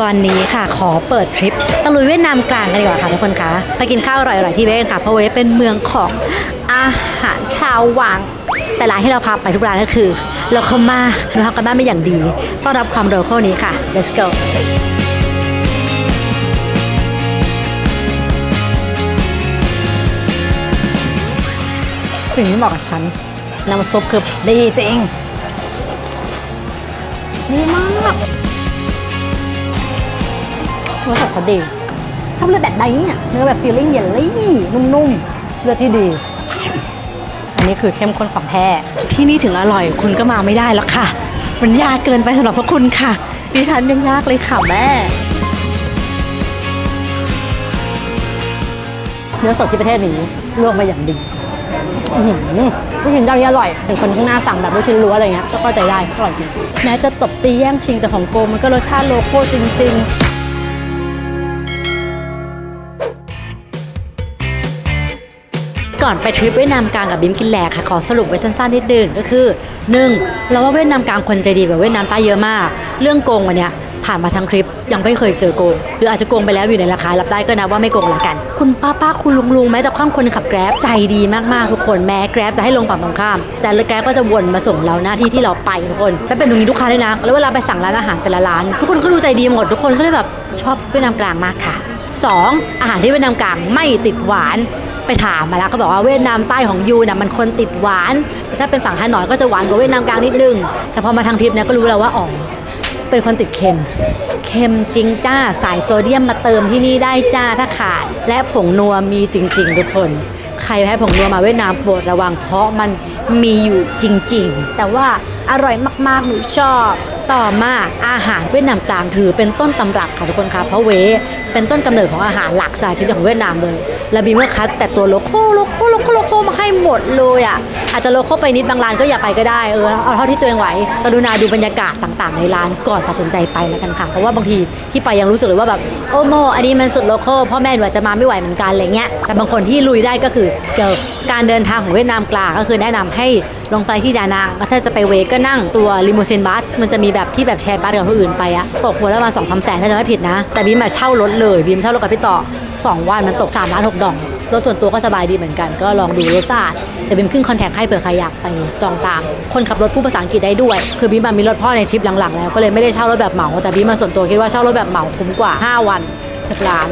วันนี้ค่ะขอเปิดทริปตะลุยเวียดนามกลางกันดีกว่าค่ะทุกคนคะไปกินข้าวอร่อยๆที่เวียดค่ะเพราะเวียดเป็นเมืองของอาหารชาววัง แต่ร้านที่เราพาไปทุกร้านก็คือโลคอมาเราทำกันบ้านไม่อย่างดีต้อนรับความโลคอลนี้ค่ะ let's go สิ่งที่เหมาะกับฉันน้ำซุปคือดีจริงดีมาก รสชาติเขาดีชอบเลือดแบบใดเนี่ยเนื้อแบบฟีลลิ่งเยลลี่นุ่มๆเลือดที่ดี อันนี้คือเข้มข้นของแท้ที่นี่ถึงอร่อยคุณก็มาไม่ได้แล้วค่ะ มันยากเกินไปสำหรับพวกคุณค่ะ ดิฉันยังยากเลยค่ะแม่เนื้อสดที่ประเทศนี้ลวกมาอย่างดีอื้อหือลูกชิ้นเจ้านี้อร่อยเห็นคนข้างหน้าสั่งแบบลูกชิ้นรั้วอะไรเงี้ยก็เข้าใจได้อร่อยจริงแม้จะตบตีแย่งชิงแต่ของโกมันก็รสชาติโลโก้จริง ๆ ก่อนไปทริปเวียดนามกลางกับบิมกินแหลกค่ะ ขอสรุปไว้สั้นๆนิดนึงก็คือ 1. เราว่าเวียดนามกลางคนใจดีกว่าเวียดนามใต้เยอะมาก เรื่องโกงวันเนี้ยผ่านมาทั้งคลิปยังไม่เคยเจอโกง หรืออาจจะโกงไปแล้วอยู่ในราคารับได้ก็นับว่าไม่โกงละกัน คุณป้าป้าคุณลุงลุงแม้แต่ข้างคนขับแกร็บใจดีมากๆทุกคนแม้แกร็บจะให้ลงฝั่งตรงข้าม แต่รถแกร็บก็จะวนมาส่งเราหน้าที่ที่เราไปทุกคนและเป็นตรงนี้ทุกครั้งเลยนะแล้วเวลาไปสั่งร้านอาหารแต่ละร้าน ทุกคนก็ดูใจดีหมดทุกคนก็เลยแบบชอบเวียดนามกลางมากค่ะ 2. อาหารที่เวียดนามกลางไม่ติดหวาน ไปถามมาแล้วก็บอกว่าเวียดนามใต้ของยูน่ะมันคนติดหวาน ถ้าเป็นฝั่งฮานอยก็จะหวานกว่าเวียดนามกลางนิดนึง แต่พอมาทางทริปเนี่ยก็รู้แล้วว่าอ๋อเป็นคนติดเค็ม เค็มจริงจ้าสายโซเดียมมาเติมที่นี่ได้จ้าถ้าขาด และผงนัวมีจริง ๆ ทุกคน ใครแพ้ผงนัวมาเวียดนามโปรดระวังเพราะมันมีอยู่จริง ๆ แต่ว่าอร่อยมากๆหนูชอบ ต่อมาอาหารเวียดนามกลางถือเป็นต้นตำรับค่ะทุกคนคะเพราะเวเป็นต้นกำเนิดของอาหารหลักสายชิ้นของเวียดนามเลยและบีเมื่อคัดแต่ตัวโลโก้โลโก้โลโก้โลโก้มาให้หมดเลยอะอาจจะโลโก้ไปนิดบางร้านก็อย่าไปก็ได้เออเอาเท่าที่ตัวเองไหวกรุณาดูบรรยากาศต่างๆ ในร้านก่อนตัดสินใจไปแล้วกันค่ะเพราะว่าบางทีที่ไปยังรู้สึกเลยว่าแบบโอ้โมอันนี้มันสุดโลโก้พ่อแม่หนูอาจจะมาไม่ไหวเหมือนกันอะไรเงี้ยแต่บางคนที่ลุยได้ก็คือเกี่ยวกับการเดินทางของเวียดนามกลางก็คือแนะนำให้ลงไปที่ดานังแล้วถ้าจะไปเวก็นั่งตัวลิมูซินบัสมันจะมีแบบที่แบบแชร์บัสกับคนอื่นไปอะตกหัวละประมาณสองสามแสนถ้าจะไม่ผิดนะ แต่บีมมาเช่ารถเลยบีมเช่ารถกับพี่ต่อสองวันมันตกสามล้านหกดองรถส่วนตัวก็สบายดีเหมือนกัน ก็ลองดูรถสะอาดแต่บีมขึ้นคอนแทคให้เผื่อใครอยากไปจองตาม คนขับรถพูดภาษาอังกฤษได้ด้วย คือบีมมามีรถพ่อในทริปหลังๆแล้วก็เลยไม่ได้เช่ารถแบบเหมาแต่บีมมาส่วนตัวคิดว่าเช่ารถแบบเหมาคุ้มกว่า 5 วัน6ล้าน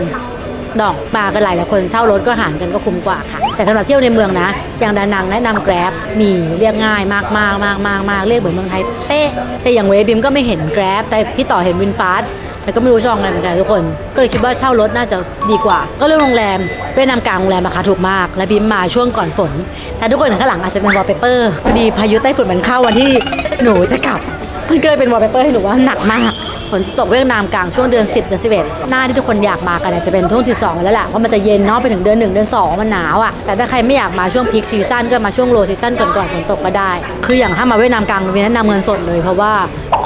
ดอกปลากันหลายหลายคนเช่ารถก็หารกันก็คุ้มกว่าค่ะ แต่สำหรับเที่ยวในเมืองนะ อย่างดานังแนะนำแกร็บมีเรียกง่ายมากมากมากมากมากเรียกเหมือนเมืองไทยเป๊ะแต่อย่างเวบิมก็ไม่เห็นแกร็บแต่พี่ต่อเห็นวินฟาสแต่ก็ไม่รู้ช่องอะไรเหมือนกันทุกคน ก็เลยคิดว่าเช่ารถน่าจะดีกว่า ก็เรื่องโรงแรมเวียดนามกลางโรงแรมราคาถูกมาก และบิมมาช่วงก่อนฝน แต่ทุกคนข้างหลังอาจจะเป็นวอลเปเปอร์พอดีพายุไต้ฝุ่นมันเข้าวันที่หนูจะกลับมันก็เลยเป็นวอลเปเปอร์ให้หนูว่าหนักมาก ฝนจะตกเวียดนามกลางช่วงเดือน 10 เดือน11 หน้าที่ทุกคนอยากมากันจจะเป็นช่วง 12 แล้วแหละเพราะมันจะเย็นเนาะไปถึงเดือน 1 เดือน 2 มันหนาวอะแต่ถ้าใครไม่อยากมาช่วงพีคซีซั่นก็มาช่วงโลซีซั่นก่อนฝนตกก็ได้ คืออย่างถ้ามาเวียดนามกลางมีแนะนำเงินสดเลยเพราะว่า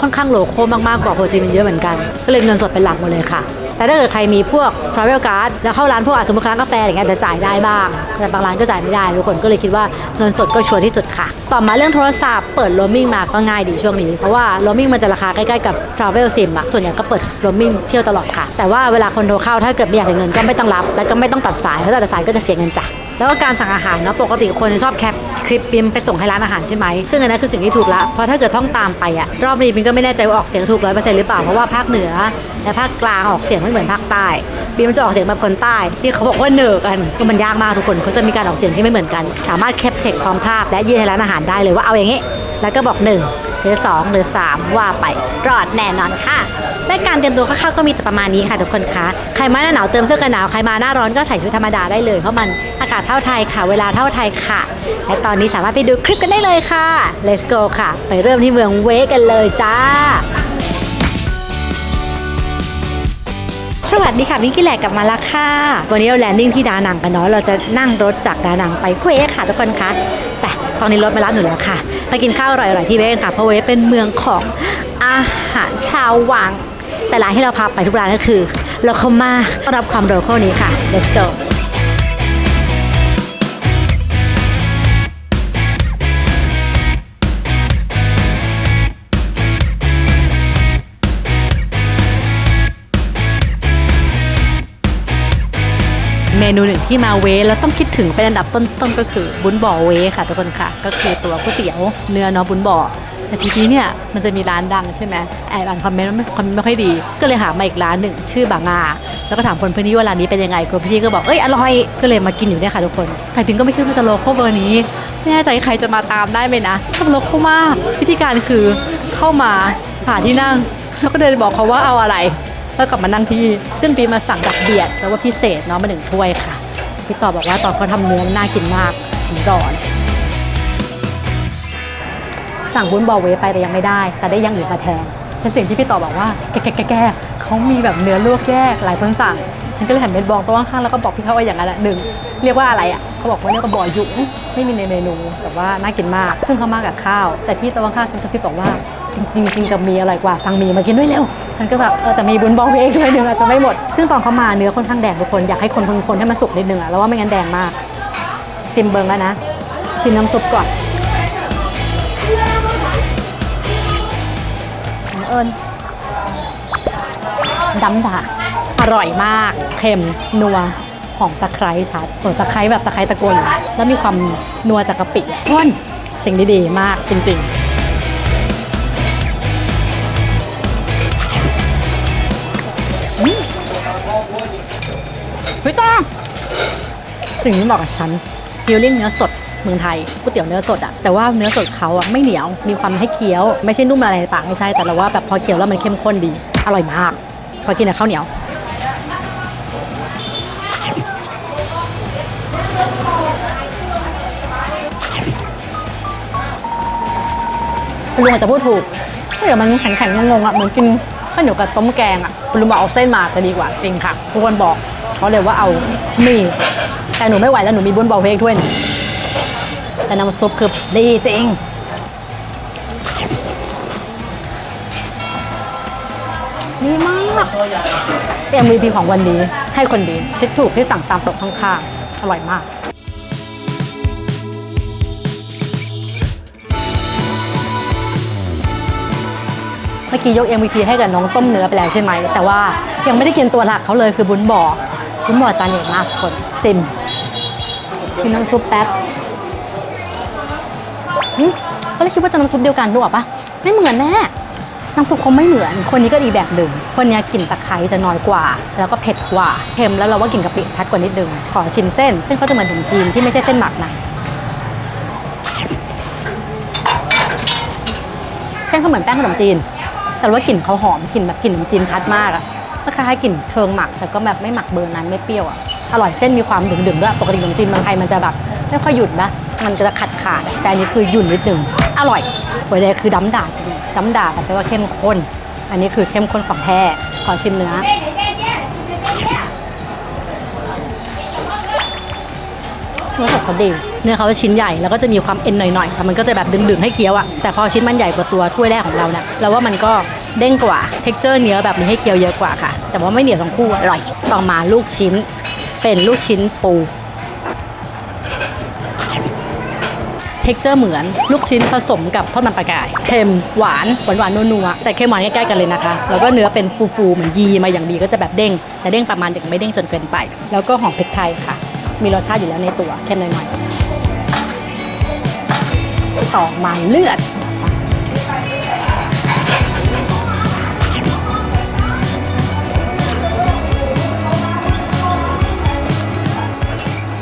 ค่อนข้างโลโก้มากๆกว่าโฮจิมินห์เยอะเหมือนกัน ก็เลยเงินสดเป็นหลักหมดเลยค่ะ แต่ถ้าเกิดใครมีพวก travel card แล้วเข้าร้านพวกอาสมมติร้านกาแฟอย่างเงี้ยจะจ่ายได้บ้าง แต่บางร้านก็จ่ายไม่ได้ทุกคนก็เลยคิดว่าเงินสดก็ชัวร์ที่สุดค่ะ ต่อมาเรื่องโทรศัพท์เปิด roaming มาก็ง่ายดีช่วงนี้ เพราะว่า roaming มันจะราคาใกล้ๆกับ travel sim อะส่วนใหญ่ก็เปิด roaming เที่ยวตลอดค่ะ แต่ว่าเวลาคนโทรเข้าถ้าเกิดไม่อยากเสียเงินก็ไม่ต้องรับ และก็ไม่ต้องตัดสายเพราะถ้าตัดสายก็จะเสียเงินจ้ะ แล้วก็การสั่งอาหารเนาะปกติคนจะชอบแคปคลิปบิมไปส่งให้ร้านอาหารใช่ไหมซึ่งอันนั้นคือสิ่งที่ถูกละเพราะถ้าเกิดท่องตามไปอะรอบนี้บิมก็ไม่แน่ใจว่าออกเสียงถูกร้อยเปอร์เซ็นต์หรือเปล่าเพราะว่าภาคเหนือและภาคกลางออกเสียงไม่เหมือนภาคใต้บิมมันจะออกเสียงแบบคนใต้ที่เขาบอกว่าเหนือกันก็มันยากมากทุกคนเขาจะมีการออกเสียงที่ไม่เหมือนกัน สามารถแคปเทคพร้อมภาพและยื่นให้ร้านอาหารได้เลยว่าเอาอย่างนี้ แล้วก็บอกหนึ่ง หรือสองหรือสามว่าไปรอดแน่นอนค่ะและการเตรียมตัวคร่าวๆก็มีแต่ประมาณนี้ค่ะทุกคนคะใครมาหน้าหนาวเติมเสื้อกันหนาวใครมาหน้าร้อนก็ใส่ชุดธรรมดาได้เลยเพราะมันอากาศเท่าไทยค่ะ เวลาเท่าไทยค่ะ และตอนนี้สามารถไปดูคลิปกันได้เลยค่ะ let's go ค่ะ ไปเริ่มที่เมืองเวกันเลยจ้า สวัสดีค่ะวิงกี้แหลกกลับมาแล้วค่ะ วันนี้เราแลนดิ้งที่ดานังกันเนาะเราจะนั่งรถจากดานังไปเวค่ะทุกคนคะแต่ตอนนี้รถมารับหนูแล้วค่ะ ไปกินข้าวอร่อยๆที่เว้ค่ะ เพราะเวเป็นเมืองของอาหารชาววัง แต่ร้านที่เราพาไปทุกร้านก็คือโลคอมาต้อนรับความโลคอลนี้ค่ะ let's go เมนูหนึ่งที่มาเวแล้วต้องคิดถึงเป็นอันดับต้นๆก็คือบุญบ่อเวค่ะทุกคนค่ะ ก็คือตัวก๋วยเตี๋ยวเนื้อเนาะบุญบ่อแต่ทีนี้เนี่ยมันจะมีร้านดังใช่ไหมแอบอ่านคอมเมนต์ว่าไม่คอมเมนต์ไม่ค่อยดี ก็เลยหามาอีกร้านหนึ่งชื่อบางาแล้วก็ถามคนพื้นที่ว่าร้านนี้เป็นยังไงคนพื้นที่ก็บอกเอ้ยอร่อยก็เลยมากินอยู่เนี่ยค่ะทุกคนแต่พิงก็ไม่คิดว่าจะโลโก้เบอร์นี้ไม่แน่ใจใครจะมาตามได้ไหมนะต้องโลโก้มากวิธีการคือเข้ามาหาที่นั่งแล้วก็เดินบอกเขาว่าเอาอะไร แล้วกลับมานั่งที่ซึ่งปีมาสั่งดับเบียดแปลว่าพิเศษเนาะมาหนึ่งถ้วยค่ะพี่ต่อบอกว่าตอนเขาทำเนื้อน่ากินมากถึงดอนสั่งบุญบอเวไปแต่ยังไม่ได้ แต่ได้ยังอื่นมาแทนเป็นสิ่งที่พี่ต่อบอกว่าแกแกแกเขามีแบบเนื้อลวกแยกหลายคนสั่ง ฉันก็เลยหันไปบองต๊ะข้างแล้วก็บอกพี่เขาว่าอย่างนั้นแหละหนึ่งเรียกว่าอะไรอะ เขาบอกว่าเรียกว่าบ่อยุงไม่มีในเมนู แต่ว่าน่ากินมาก ซึ่งเขามากับข้าว แต่พี่โต๊ะข้างๆฉันกระซิบบอกว่าจริงๆกินกับมีอร่อยกว่าสั่งมีมากินด้วยเร็วฉันก็แบบเออแต่มีบุญบองเวด้วยหนึ่งอาจจะไม่หมด ซึ่งตอนเขามาเนื้อค่อนข้างแดงทุกคน อยากให้คนคนคนให้มันสุกนิดนึงอะแล้วว่าไม่งั้นแดงมากซิมเบิงแล้วนะ ชิมน้ำซุปก่อนเอิญดำดาอร่อยมาก เค็ม นัว หอมตะไคร้ชัดเออตะไคร้แบบตะไคร้ตะโกนอยู่แล้วมีความนัวจากกะปิข้นสิ่งดีๆ มากจริงๆเฮ้ยจ้าสิ่งนี้บอกกับฉันฟิลลิ่งเนื้อสดเมืองไทยก๋วยเตี๋ยวเนื้อสดอะแต่ว่าเนื้อสดเขาอะไม่เหนียวมีความให้เคี้ยว ไม่ใช่นุ่มอะไรในปากไม่ใช่แต่เราว่าแบบพอเคี้ยวแล้วมันเข้มข้นดี อร่อยมาก พอกินกับข้าวเหนียว คุณลุงอาจจะพูดถูกถ้าเดี๋ยวมันแข็งๆงงๆอะเหมือนกินข้าวเหนียวกับต้มแกงอะคุณลุงบอกเอาเส้นมาจะดีกว่าจริงค่ะทุกคนบอกเขาเลยว่าเอาหมี่แต่หนูไม่ไหวแล้วหนูมีบุญบอลเพกถ้วยนึงแต่น้ำซุปคือดีจริงดีมากเอ็มวีพีของวันนี้ให้คนดีคิดถูกที่สั่งตามโต๊ะข้างๆอร่อยมาก มื่อกี้ยก MVP ให้กับน้องต้มเนื้อไปแล้วใช่ไหม แต่ว่ายังไม่ได้กินตัวหลักเขาเลยคือบุญบ่อบุญบ่อจานใหญ่มากคนซิมชิมน้ำซุปแป๊บหึก็เลยคิดว่าจะน้ำซุปเดียวกันด้วยปะไม่เหมือนแน่น้ำซุปเขาไม่เหมือน คนนี้ก็อีแบบหนึ่ง คนนี้กลิ่นตะไคร้จะน้อยกว่า แล้วก็เผ็ดกว่าเค็มแล้วเราว่ากลิ่นกะปิชัดกว่านิดนึง ขอชิมเส้น เส้นเขาจะเหมือนขนมจีนที่ไม่ใช่เส้นหมักนะ เส้นเขาเหมือนแป้งขนมจีน แต่ว่ากลิ่นเขาหอมกลิ่นแบบกลิ่นขนมจีนชัดมากอะคล้ายๆกลิ่นเชิงหมัก แต่ก็แบบไม่หมักเบอร์นั้นไม่เปรี้ยวอะอร่อยเส้นมีความดึงๆด้วยปกติขนมจีนเมืองไทยมันจะแบบไม่ค่อยหยุ่นนะมันจะขัดขาดแต่อันนี้คือหยุ่นนิดนึงอร่อยหัวแดงคือดำด่าจริงดำด่าแต่ว่าเข้มข้น อันนี้คือเข้มข้นของแท้ขอชิมเนื้อ เนื้อสดเขาดีเนื้อเขาจะชิ้นใหญ่แล้วก็จะมีความเอ็นหน่อยๆแต่มันก็จะแบบดึงๆให้เคี้ยวอะแต่พอชิ้นมันใหญ่กว่าตัวถ้วยแรกของเราเนี่ยเราว่ามันก็เด้งกว่าเท็กเจอร์เนื้อแบบนี้ให้เคี้ยวเยอะกว่าค่ะ แต่ว่าไม่เหนียวทั้งคู่อร่อย ต่อมาลูกชิ้น เป็นลูกชิ้นปูเท็กเจอร์เหมือนลูกชิ้นผสมกับทอดมันปลากายเค็มหวานหวานหวานนัวๆแต่เค็มหวานใกล้ๆกันเลยนะคะ แล้วก็เนื้อเป็นฟูๆเหมือนยีมาอย่างดีก็จะแบบเด้ง แต่เด้งประมาณเด็กไม่เด้งจนเกินไป แล้วก็หอมพริกไทยค่ะ มีรสชาติอยู่แล้วในตัวเค็มหน่อยๆต่อมาเลือด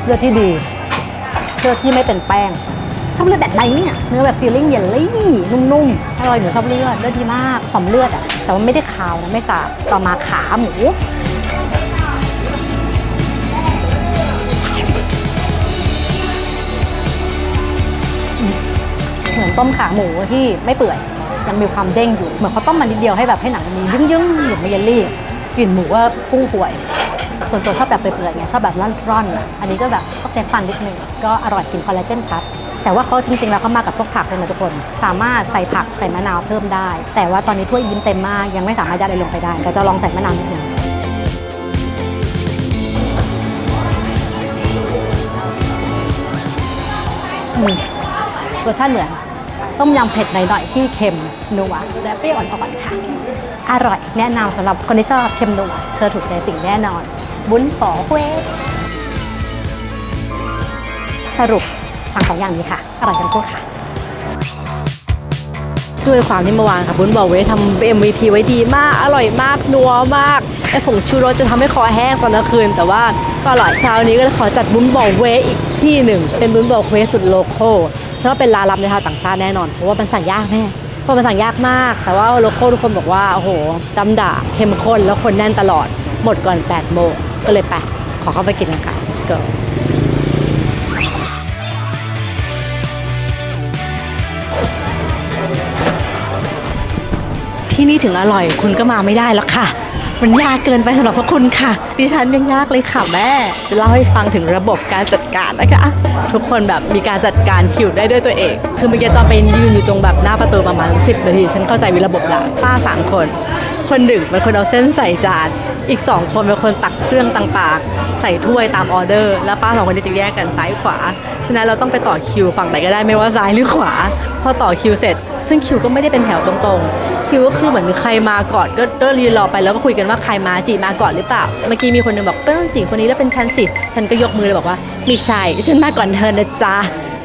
เลือดที่ดีเลือดที่ไม่เป็นแป้งชอบเลือดแบบไหนเนี่ยเนื้อแบบฟีลลิ่งเยลลี่นุ่มๆอร่อยหนูชอบเลือดเลือดดีมากหอมเลือดอะแต่ว่าไม่ได้คาวนะไม่สาบต่อมาขาหมู ต้มขาหมูที่ไม่เปื่อยยังมีความเด้งอยู่ เหมือนเขาต้มมันนิดเดียวให้แบบให้หนังมันยึ้งๆหรือไม่เยลลี่กลิ่นหมูก็พุ่งป่วยส่วนตัวชอบแบบเปื่อยๆไงชอบแบบร่อนๆอันนี้ก็แบบก็เต็มฟันนิดนึงก็อร่อยกินคอลลาเจนชัดแต่ว่าเขาจริงๆแล้วเขามากับพวกผักเลยนะทุกคน สามารถใส่ผักใส่มะนาวเพิ่มได้ แต่ว่าตอนนี้ถ้วยยิ้มเต็มมาก ยังไม่สามารถยัดอะไรลงไปได้แต่จะลองใส่มะนาวนิดนึงรสชาติเหมือน ต้มยำเผ็ดหน่อยๆที่เค็มนัวและเปรี้ยวอ่อนๆค่ะ อร่อยแนะนำสำหรับคนที่ชอบเค็มนัวเธอถูกใจสิ่งแน่นอน บุญนป๋อเวสรุปสั่งสองอย่างนี้ค่ะ อร่อยกันคู่ค่ะ ด้วยความที่เมื่อวานค่ะบุญบอกเว้ยทำ MVP ไว้ดีมาก อร่อยมาก นัวมากไอผงชูรสจะทำให้คอแห้งตอนกลางคืน แต่ว่าก็อร่อยคราวนี้ก็เลยขอจัดบุญบอกเวยอีกที่หนึ่ง เป็นบุญบอกเวยสุดโลโก้เชื่อว่าเป็นร้านลับในชาวต่างชาติแน่นอน เพราะว่ามันสั่งยากแน่เพราะมันสั่งยากมาก แต่ว่าโลโก้ทุกคนบอกว่าโอ้โหดำด่าเข้มข้นแล้วคนแน่นตลอด หมดก่อน8โมงก็เลยไปขอเข้าไปกินกันค่ะ let's go ที่นี่ถึงอร่อยคุณก็มาไม่ได้แล้วค่ะ มันยากเกินไปสำหรับพวกคุณค่ะ ดิฉันยังยากเลยค่ะแม่ จะเล่าให้ฟังถึงระบบการจัดการนะคะ ทุกคนแบบมีการจัดการคิวได้ด้วยตัวเอง คือเมื่อกี้ตอนไปยืนอยู่ตรงแบบหน้าประตูประมาณ 10 นาที ฉันเข้าใจวิระบบละป้าสามคน คนหนึ่งเป็นคนเอาเส้นใส่จาน อีกสองคนเป็นคนตักเครื่องต่างๆ ใส่ถ้วยตามออเดอร์ แล้วป้าสองคนนี้จะแยกกันซ้ายขวา ฉะนั้นเราต้องไปต่อคิวฝั่งไหนก็ได้ไม่ว่าซ้ายหรือขวา พอต่อคิวเสร็จ ซึ่งคิวก็ไม่ได้เป็นแถวตรงๆ คิวก็คือเหมือนใครมาก่อนก็ก็รีรอไปแล้วก็คุยกันว่าใครมาจีมาก่อนหรือเปล่า เมื่อกี้มีคนหนึงบอกเป็นจีคนนี้แล้วเป็นฉันสิ ฉันก็ยกมือเลยบอกว่าไม่ใช่ฉันมาก่อนเธอนะจ๊ะ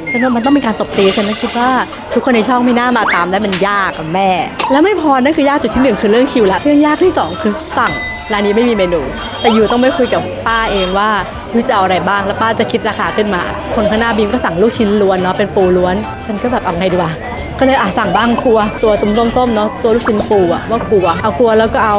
ฉันว่ามันต้องมีการตบตีฉันก็คิดว่าทุกคนในช่องไม่น่ามาตามได้มันยากอะแม่ แล้วไม่พอนั่นคือยากจุดที่หนึ่งคือเรื่องคิวละเรื่องยากที่สองคือสั่ง ร้านนี้ไม่มีเมนู แต่ยูต้องไปคุยกับป้าเองว่ายูจะเอาอะไรบ้างแล้วป้าจะคิดราคาขึ้นมา คนข้างหน้าบีมก็สั่งลูกชิ้นล้วนเนาะเป็นปูล้วน ฉันก็แบบเอาไงดีวะก็เลยอะสั่งบ้างกลัว ตัวตุ้มส้มๆเนาะตัวลูกชิ้นปูอะว่ากลัวเอากลัวแล้วก็เอา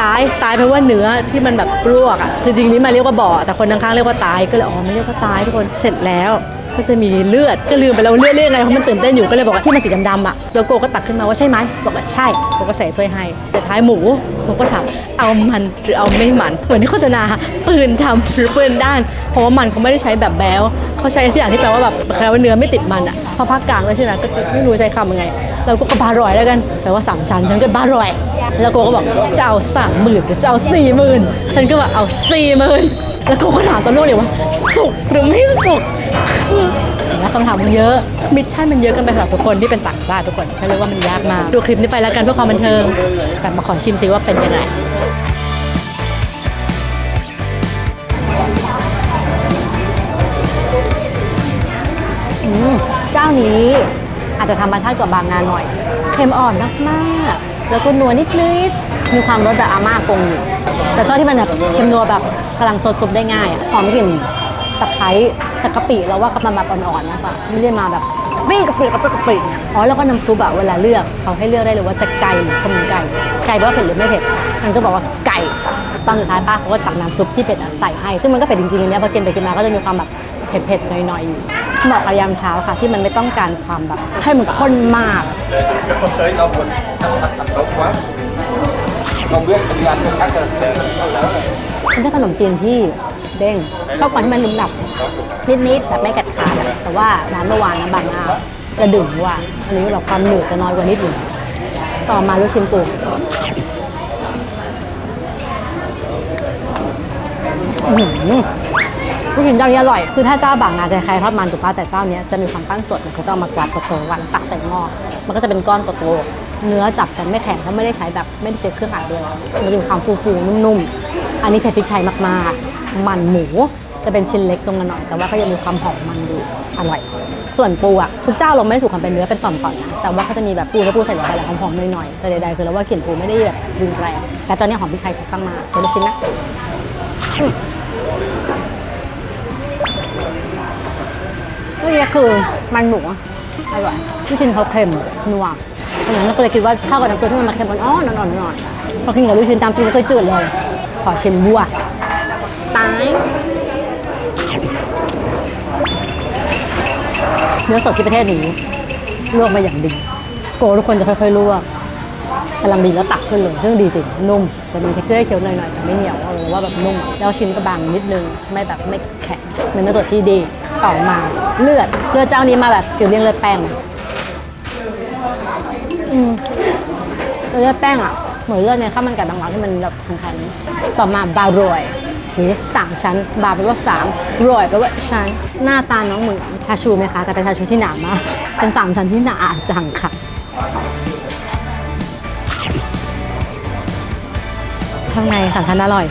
ตายตายเพราะว่าเนื้อที่มันแบบลวกอะคือจริงๆนี่มาเรียกว่าบ่อแต่คนข้างๆเรียกว่าตายก็เลยอ๋อไม่เรียกว่าตายทุกคนเสร็จแล้ว ก็จะมีเลือดก็ลืมไปแล้วเลือดเรียกไงเพราะมันตื่นเต้นอยู่ก็เลยบอกว่าที่มันสีดำๆอะแล้วโกก็ตักขึ้นมาว่าใช่ไหมบอกว่าใช่โกก็ใส่ถ้วยให้สุดท้ายหมูโกก็ถามเอามันหรือเอาไม่มันเหมือนที่โฆษณาปืนทำหรือปืนด้าน เพราะว่ามันเขาไม่ได้ใช้แบบแบ๊วเขาใช้ที่อย่างที่แปลว่าแบบแปลว่าเนื้อไม่ติดมันอะพอภาคกลางเลยใช่ไหมก็จะไม่รู้ใช้คำยังไง เราก็บารอยแล้วกันแปลว่าสามชั้นฉันก็บารอย แล้วโกก็บอกจะเอาสามหมื่นหรือจะเอาสี่หมื่นฉันก็บอกเอาสี่หมื่นแล้วโกก็ถามตอนลูกเลยว่าสุกหรือไม่สุก แล้วคำถามมันเยอะ มิชชั่นมันเยอะกันไปสำหรับทุกคนที่เป็นต่างชาติทุกคนฉันเลยว่ามันยากมาก ดูคลิปนี้ไปแล้วกันเพื่อความบันเทิง แต่มาขอชิมซิว่าเป็นยังไงอืมเจ้านี้อาจจะธรรมชาติกว่าบางนาหน่อย เค็มอ่อนมากๆ แล้วก็นัวนิดๆ มีความรสแบบอาม่ากงอยู่แต่ชอบที่มันแบบเค็มนัวแบบกำลังซดซุปได้ง่ายอะหอมกลิ่น ตะไคร้จากกะปิแล้วว่ากำลังแบบอ่อนๆนะคะไม่ได้มาแบบวิ่งกะปิกะปิกะปิอ๋อแล้วก็น้ำซุปอะเวลาเลือกเขาให้เลือกได้เลยว่าจะไก่หรือขมิ้นไก่ไก่ว่าเผ็ดหรือไม่เผ็ดมันก็บอกว่าไก่ตอนสุดท้ายป้าเขาก็ตักน้ำซุปที่เผ็ดอะใส่ให้ซึ่งมันก็เผ็ดจริงๆอันเนี้ยพอกินไปกินมาก็จะมีความแบบเผ็ดๆหน่อยๆอยู่เหมาะกับยามเช้าค่ะ ที่มันไม่ต้องการความแบบให้มันข้นมาก có tới đâu mình tốt quá không biết kinh doanh khác rồi มันใช่ขนมจีนที่ เด้งชอบความที่มันนุ่มหนับนิดๆแต่ไม่กัดขาดแต่ว่าร้านเมื่อวานนะบางนาจะดึงว่าอันนี้แบบความหนืดจะน้อยกว่านิดหนึ่งต่อมาลูกชิ้นปูหือลูกชิ้นเจ้านี้อร่อย คือถ้าเจ้าบางนาจะคล้ายทอดมันถูกป่ะแต่เจ้าเนี้ยจะมีความปั้นสดเขาจะเอามากวาดโตๆวันตักใส่หม้อมันก็จะเป็นก้อนโตๆ เนื้อจับกันไม่แข็งเพราไม่ได้ใช้แบบไม่ได้ใช้เครื่องอัดด้วยมันจะมีความฟูๆนุ่มๆ อันนี้เผ็ดพริกไทยมากๆ มันหมูจะเป็นชิ้นเล็กลงมาหน่อย แต่ว่าก็ยังมีความหอมมันอยู่อร่อย ส่วนปูอะทุกเจ้าเราไม่ได้ถูกความเป็นเนื้อเป็นต่อนๆนะแต่ว่าเขาจะมีแบบปูแล้วปูใส่ลงไปแล้วหอมๆหน่อยๆแต่ใดๆคือเราว่ากลิ่นปูไม่ได้แบบรุนแรงแต่เจ้าเนี้ยหอมพริกไทยชัดมากๆเดี๋ยวชิ้นนะอืมนี่คือมันหมูอะอร่อยลูกชิ้นเขาเค็มนัว เพราะฉะนั้นเราก็เลยคิดว่าเข้ากับน้ำซุปที่มันมาเค็มอ่อนๆอ่อนๆอ่อนๆพอกินกับลูกชิ้นตามจริงไม่เคยจืดเลย ขอชิมวัวตายเนื้อสดที่ประเทศนี้ลวกมาอย่างดี โกทุกคนจะค่อยๆลวกกำลังดีแล้วตักขึ้นเลยซึ่งดีจริงนุ่มจะมีเท็กเจอร์เคี้ยวหน่อยๆแต่ไม่เหนียวเออว่าแบบนุ่ม แล้วชิ้นก็บางนิดนึงไม่แบบไม่แข็งเป็นเนื้อสดที่ดีต่อมาเลือดเลือดเจ้านี้มาแบบฟิลเลี่ยงเลือดแป้ง อืมเลือดแป้งอะเหมือนเลือดในข้าวมันไก่บางร้านที่มันแบบแข็งๆต่อมาบาโรยหรือสามชั้น บาร์แปลว่าสามรอยแปลว่าชั้น หน้าตาน้องเหมือนชาชูไหมคะ แต่เป็นชาชูที่หนามากเป็นสามชั้นที่หนาจังค่ะข้างในสามชั้นอร่อย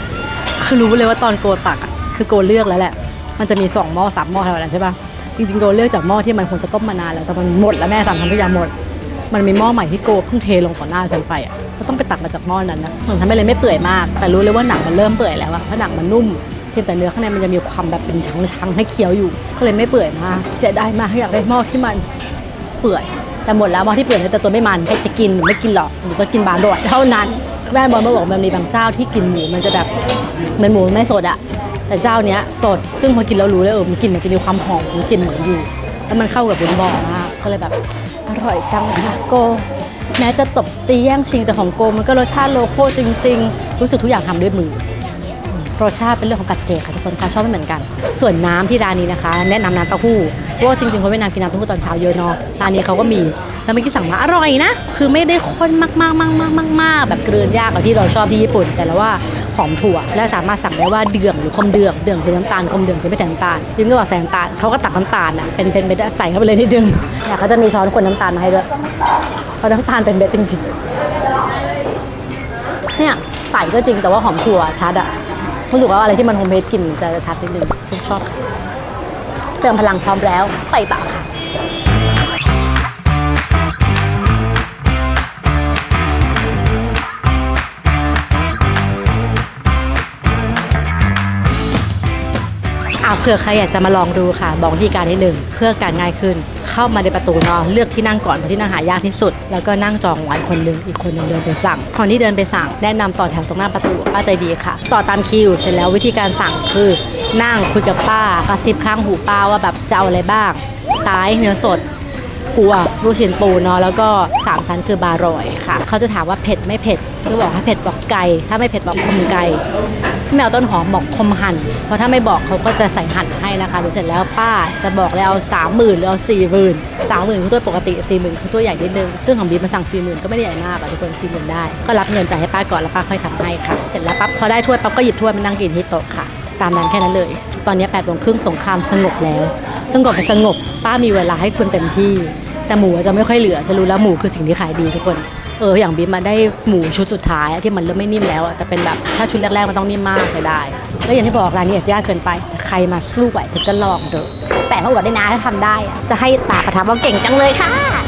คือรู้เลยว่าตอนโกตักอะคือโกเลือกแล้วแหละ มันจะมีสองหม้อสามหม้อเท่านั้นใช่ปะจริงๆโกเลือกจากหม้อที่มันควรจะต้มมานานแล้วแต่มันหมดแล้วแม่สั่งทำทุกอย่างหมด มันมีหม้อใหม่ที่โกเพิ่งเทลงต่อหน้าฉันไปอะก็ต้องไปตักมาจากหม้อนั้นนะมันทำให้เลยไม่เปื่อยมาก แต่รู้เลยว่าหนังมันเริ่มเปื่อยแล้วอะเพราะหนังมันนุ่มเพียงแต่เนื้อข้างในมันจะมีความแบบเป็นชั้งๆให้เคี้ยวอยู่ ก็เลยไม่เปื่อยมากเสียดายมากอยากได้หม้อที่มันเปื่อย แต่หมดแล้วหม้อที่เปื่อยแต่ตัวไม่มันใครจะกินหรือไม่กินหรอกหรือก็กินบางโดดเท่านั้นแม่บอลมาบอกมันมีบางเจ้าที่กินหมูมันจะแบบเหมือนหมูไม่สดอะแต่เจ้าเนี้ยสด ซึ่งพอกินแล้วรู้เลยเออมันกินมันจะมีความหอมของกลิ่นหมูอยู่ แล้วมันเข้ากับบุญบ่อมากก็เลยแบบ ร่อยจังค่ะโก แม้จะตบตีแย่งชิงแต่ของโกมันก็รสชาติโลโก้จริง ๆ รู้สึกทุกอย่างทำด้วยมือรสชาติเป็นเรื่องของปัจเจค่ะทุกคนค่ะชอบไม่เหมือนกัน ส่วนน้ำที่ร้านนี้นะคะ แนะนำน้ำเต้าหู้เพราะว่าจริงๆคนเวียดนามกินน้ำเต้าหู้ตอนเช้าเยอะเนาะร้านนี้เขาก็มีแล้วเมื่อกี้สั่งมาอร่อยนะ คือไม่ได้ข้นมากๆมากๆมากๆมากๆแบบเกลือนยากแบบที่เราชอบที่ญี่ปุ่น แต่ละว่า หอมถั่ว และสามารถสั่งได้ว่าเดืองหรือคมเดืองเดืองคือน้ำตาลคมเดืองคือไม่ใส่น้ำตาลยิ่งก็บอกใส่น้ำตาลเขาก็ตักน้ำตาลอะเป็นเป็นเม็ดใส่เข้าไปเลยนิดนึงเนี่ยเขาจะมีช้อนคนน้ำตาลมาให้ด้วยเพราะน้ำตาลเป็นเม็ดจริงๆเนี่ยใส่ก็จริงแต่ว่าหอมถั่วชัดอะรู้สึกว่าอะไรที่มันโฮมเมดกลิ่นจะชัดนิดนึงชอบเติมพลังพร้อมแล้วไปต่อค่ะ อ่าเผื่อใครอยากจะมาลองดูค่ะ บอกวิธีการนิดหนึ่งเพื่อการง่ายขึ้น เข้ามาในประตูเนาะเลือกที่นั่งก่อนเพราะที่นั่งหายากที่สุด แล้วก็นั่งจองไว้คนหนึ่งอีกคนนึงเดินไปสั่งคนที่เดินไปสั่งแนะนำต่อแถวตรงหน้าประตูป้าใจดีค่ะ ต่อตามคิวเสร็จแล้ววิธีการสั่งคือนั่งคุยกับป้ากระซิบข้างหูป้าว่าแบบจะเอาอะไรบ้างตายเนื้อสด ปูอะลูกชิ้นปูเนาะแล้วก็ 3 ชั้นคือบารอยค่ะ เขาจะถามว่าเผ็ดไม่เผ็ดคือบอกถ้าเผ็ดบอกไก่ถ้าไม่เผ็ดบอกคมไก่แมวต้นหอมบอกคมหั่นเพราะถ้าไม่บอกเขาก็จะใส่หั่นให้นะคะหรือเสร็จแล้วป้าจะบอกแล้วสามหมื่นหรือเอาสี่หมื่นสามหมื่นคือตัวปกติสี่หมื่นคือตัวใหญ่นิดนึงซึ่งของบีมาสั่งสี่หมื่นก็ไม่ได้ใหญ่มากอะทุกคนสี่หมื่นได้ก็รับเงินจ่ายให้ป้าก่อนแล้วป้าค่อยทำให้ค่ะ เสร็จแล้วปั๊บพอได้ถ้วยปั๊บก็หยิบถ้วยมานั่งกินที่โต๊ะค่ะตามนั้นแค่นั้นเลย ตอนนี้แปดโมงครึ่งสงครามสงบแล้ว สงบไปสงบ ป้ามีเวลาให้คุณเต็มที่ แต่หมูจะไม่ค่อยเหลือฉันรู้แล้วหมูคือสิ่งที่ขายดีทุกคน เอออย่างบีมมาได้หมูชุดสุดท้ายที่มันเริ่มไม่นิ่มแล้วแต่เป็นแบบถ้าชุดแรกๆมันต้องนิ่มมากจะได้แล้วอย่างที่บอกร้านนี้อาจจะยากเกินไปแต่ใครมาสู้ไหวเธอก็ลองเถอะแต่มาอวดได้นะถ้าทำได้จะให้ตาประทับว่าเก่งจังเลยค่ะ